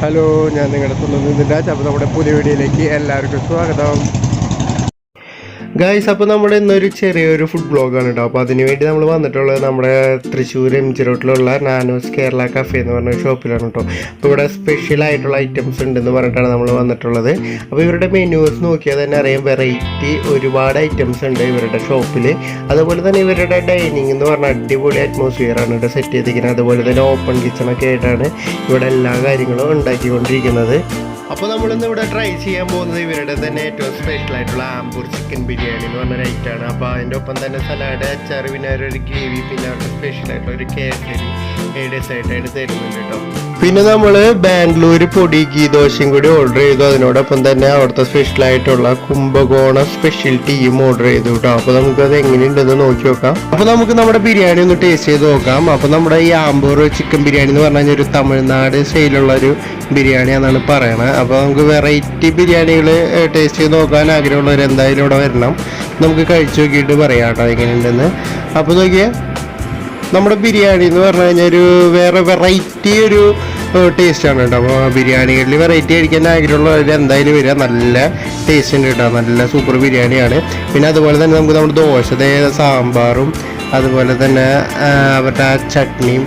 Hello ഞാൻ നിങ്ങളുടെ സ്വന്തം അപ്പോൾ നമ്മുടെ പുതിയ വീഡിയോയിലേക്ക് എല്ലാവർക്കും സ്വാഗതം. ഗായ്സ് അപ്പോൾ നമ്മുടെ ഇന്നൊരു ചെറിയൊരു ഫുഡ് ബ്ലോഗാണ് കേട്ടോ അപ്പോൾ അതിന് വേണ്ടി നമ്മൾ വന്നിട്ടുള്ളത് നമ്മുടെ തൃശ്ശൂർ എം ജി റോട്ടിലുള്ള നാനോസ് കേരള കഫേ എന്ന് പറഞ്ഞ ഷോപ്പിലാണ് കേട്ടോ അപ്പോൾ ഇവിടെ സ്പെഷ്യൽ ആയിട്ടുള്ള ഐറ്റംസ് ഉണ്ടെന്ന് പറഞ്ഞിട്ടാണ് നമ്മൾ വന്നിട്ടുള്ളത്. അപ്പോൾ ഇവരുടെ മെനുവേഴ്സ് നോക്കിയാൽ തന്നെ അറിയാം വെറൈറ്റി ഒരുപാട് ഐറ്റംസ് ഉണ്ട് ഇവരുടെ ഷോപ്പിൽ അതുപോലെ തന്നെ ഇവരുടെ ഡൈനിങ് എന്ന് പറഞ്ഞാൽ അടിപൊളി അറ്റ്മോസ്ഫിയർ ആണ് ഇവിടെ സെറ്റ് ചെയ്തിരിക്കുന്നത്. അതുപോലെ തന്നെ ഓപ്പൺ കിച്ചണൊക്കെ ആയിട്ടാണ് ഇവിടെ എല്ലാ കാര്യങ്ങളും ഉണ്ടാക്കിക്കൊണ്ടിരിക്കുന്നത്. അപ്പോൾ നമ്മളിന്ന് ഇവിടെ ട്രൈ ചെയ്യാൻ പോകുന്നത് ഇവരുടെ തന്നെ ഏറ്റവും സ്പെഷ്യൽ ആയിട്ടുള്ള ആംബൂർ ചിക്കൻ ബിരിയാണി എന്ന് പറഞ്ഞ ഐറ്റമാണ് അപ്പോൾ അതിന്റെ ഒപ്പം തന്നെ സലാഡ് അച്ചാർ പിന്നെ ഒരു ഗ്രേവി പിന്നെ അവരുടെ സ്പെഷ്യൽ ആയിട്ടുള്ള ഒരു കേസരി ഏഡേഴ്സ് ആയിട്ടായിട്ട് തരുന്നുണ്ട് കേട്ടോ പിന്നെ നമ്മൾ ബാംഗ്ലൂർ പൊടി ഗീ ദോശയും കൂടി ഓർഡർ ചെയ്തു. അതിനോടൊപ്പം തന്നെ അവിടുത്തെ സ്പെഷ്യലായിട്ടുള്ള കുംഭകോണ സ്പെഷ്യൽ ടീയും ഓർഡർ ചെയ്തു കേട്ടോ അപ്പോൾ നമുക്കത് എങ്ങനെയുണ്ടെന്ന് നോക്കി നോക്കാം. അപ്പോൾ നമുക്ക് നമ്മുടെ ബിരിയാണി ഒന്ന് ടേസ്റ്റ് ചെയ്ത് നോക്കാം. അപ്പോൾ നമ്മുടെ ഈ ആമ്പൂർ ചിക്കൻ ബിരിയാണി എന്ന് പറഞ്ഞു കഴിഞ്ഞാൽ ഒരു തമിഴ്നാട് സ്റ്റൈലുള്ള ഒരു ബിരിയാണി എന്നാണ് പറയണത് അപ്പോൾ നമുക്ക് വെറൈറ്റി ബിരിയാണികൾ ടേസ്റ്റ് ചെയ്ത് നോക്കാൻ ആഗ്രഹമുള്ളവർ എന്തായാലും ഇവിടെ വരണം. നമുക്ക് കഴിച്ചു നോക്കിയിട്ട് പറയാം കേട്ടോ എങ്ങനെയുണ്ടെന്ന്. അപ്പോൾ നോക്കിയാൽ നമ്മുടെ ബിരിയാണി എന്ന് പറഞ്ഞു കഴിഞ്ഞാൽ ഒരു വേറെ വെറൈറ്റി ഒരു ടേസ്റ്റാണ് കേട്ടോ. അപ്പോൾ ബിരിയാണികളിൽ വെറൈറ്റി കഴിക്കാൻ ആഗ്രഹമുള്ളവർ എന്തായാലും വരിക. നല്ല ടേസ്റ്റ് ഉണ്ട് കേട്ടോ. നല്ല സൂപ്പർ ബിരിയാണിയാണ്. പിന്നെ അതുപോലെ തന്നെ നമുക്ക് നമ്മുടെ ദോശ സാമ്പാറും അതുപോലെ തന്നെ അവരുടെ ചട്നിയും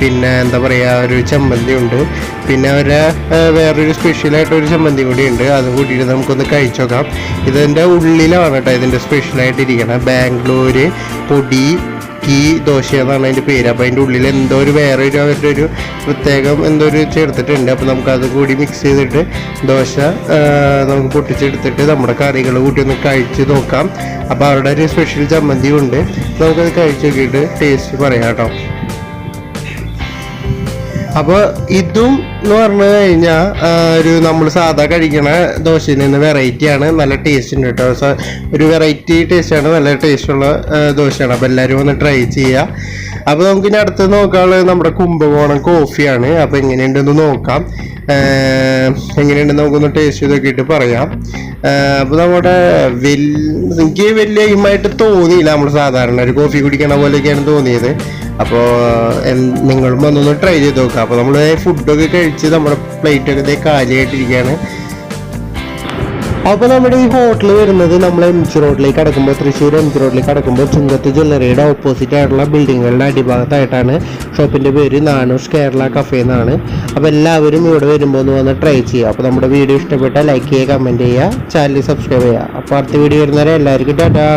പിന്നെ എന്താ പറയുക ഒരു ചമ്മന്തി ഉണ്ട്. പിന്നെ അവരെ വേറൊരു സ്പെഷ്യലായിട്ട് ഒരു ചമ്മന്തി കൂടി ഉണ്ട്. അതും കൂട്ടിയിട്ട് നമുക്കൊന്ന് കഴിച്ചു നോക്കാം. ഇതിന്റെ ഉള്ളിലാണ് കേട്ടോ ഇതിന്റെ സ്പെഷ്യലായിട്ട് ഇരിക്കണം ബാംഗ്ലൂർ പൊടി കീ ദോശ എന്നാണ് അതിന്റെ പേര്. അപ്പോൾ അതിന്റെ ഉള്ളിൽ എന്തോ ഒരു വേറെ ഒരു അവരുടെ ഒരു പ്രത്യേകം എന്തോ ഒരു ചേർത്തിട്ടുണ്ട്. അപ്പോൾ നമുക്ക് അത് കൂടി മിക്സ് ചെയ്തിട്ട് ദോശ നമുക്ക് പൊട്ടിച്ചെടുത്തിട്ട് നമ്മുടെ കറികൾ കൂട്ടി ഒന്ന് കഴിച്ച് നോക്കാം. അപ്പോൾ അവരുടെ ഒരു സ്പെഷ്യൽ ചമ്മന്തി ഉണ്ട്. നമുക്കത് കഴിച്ച് നോക്കിയിട്ട് ടേസ്റ്റ് പറയാം കേട്ടോ. അപ്പോൾ ഇതും എന്ന് പറഞ്ഞു കഴിഞ്ഞാൽ ഒരു നമ്മൾ സാധാ കഴിക്കണ ദോശയിൽ നിന്ന് വെറൈറ്റി ആണ്. നല്ല ടേസ്റ്റ് ഉണ്ട് കേട്ടോ ഒരു വെറൈറ്റി ടേസ്റ്റ് ആണ്. നല്ല ടേസ്റ്റുള്ള ദോശയാണ്. അപ്പോൾ എല്ലാവരും ഒന്ന് ട്രൈ ചെയ്യുക നമുക്ക് ഇനി അടുത്ത് നോക്കാനുള്ളത് നമ്മുടെ കുംഭകോണം കോഫിയാണ് അപ്പോൾ എങ്ങനെയുണ്ടെന്ന് നോക്കാം. എങ്ങനെയുണ്ട് നമുക്കൊന്ന് ടേസ്റ്റ് ചെയ്ത് നോക്കിയിട്ട് പറയാം. അപ്പോൾ നമ്മുടെ വലിയ എനിക്ക് വലിയ എയിമായിട്ട് തോന്നിയില്ല. നമ്മൾ സാധാരണ ഒരു കോഫി കുടിക്കണ പോലെയൊക്കെയാണ് തോന്നിയത്. അപ്പോൾ നിങ്ങളും വന്നൊന്ന് ട്രൈ ചെയ്ത് നോക്കുക അപ്പോൾ നമ്മൾ ഫുഡൊക്കെ കഴിച്ച് നമ്മുടെ പ്ലേറ്റൊക്കെ ഇതേ കാലിയായിട്ടിരിക്കുകയാണ് അപ്പോൾ നമ്മുടെ ഈ ഹോട്ടൽ വരുന്നത് നമ്മൾ എം ജി റോഡിലേക്ക് അടക്കുമ്പോൾ തൃശ്ശൂർ എം ജി റോഡിലേക്ക് അടക്കുമ്പോൾ ചുങ്കത്ത് ജ്വല്ലറിയുടെ ഓപ്പോസിറ്റ് ആയിട്ടുള്ള ബിൽഡിങ്ങുകളുടെ അടിഭാഗത്തായിട്ടാണ് ഷോപ്പിന്റെ പേര് നാനൂഷ് കേരള കഫേ എന്നാണ്. അപ്പോൾ എല്ലാവരും ഇവിടെ വരുമ്പോൾ ഒന്ന് വന്ന് ട്രൈ ചെയ്യുക. അപ്പോൾ നമ്മുടെ വീഡിയോ ഇഷ്ടപ്പെട്ടാൽ ലൈക്ക് ചെയ്യുക കമന്റ് ചെയ്യുക ചാനൽ സബ്സ്ക്രൈബ് ചെയ്യുക. അപ്പോൾ അടുത്ത വീഡിയോ വരുന്നവരെ എല്ലാവർക്കും ടാറ്റാ.